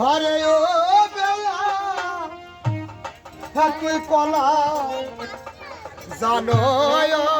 হরে ও বেলা হ্যাঁ কলা জানো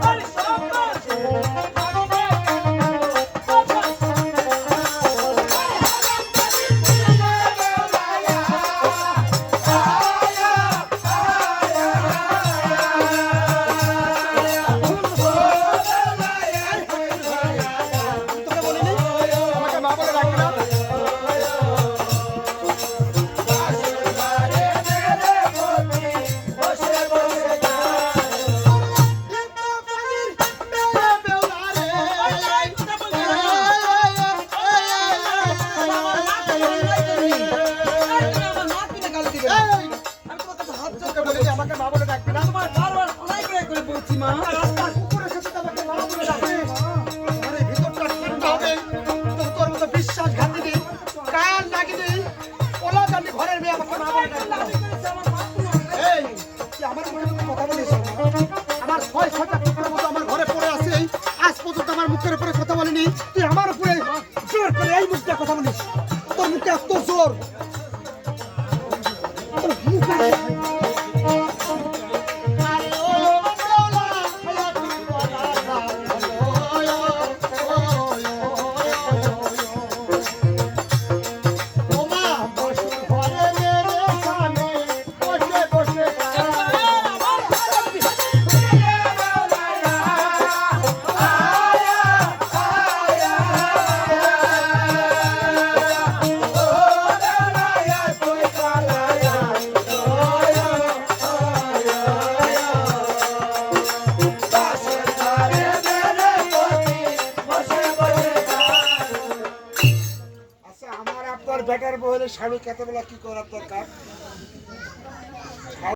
Let's. আমাকে মা বলে ডাকবি না? রাস্তার কুকুরের সাথে আমাকে মা বলে ডাকে। আরে ভিতরটা ঠান্ডা হবে। তোর তোর মতো বিশ্বাসঘাতিনী, কায়ার নাগিনী, ওলা জানি ঘরের মেয়ে আমাকে মা বলে ডাকে এই, আমার মতো কথা বলিস। আমার ছয় ছয়টা কুকুরের মতো আমার ঘরে পড়ে আছে। আজ পর্যন্ত আমার মুখের উপরে কথা বলিনি। তুই আমার উপরে জোর করে এই মুখটা কথা বলিস। তোর মুখে এত জোর। তোর মুখে- আচ্ছা বহলে স্বামী কতবেলা কি করার দরকার?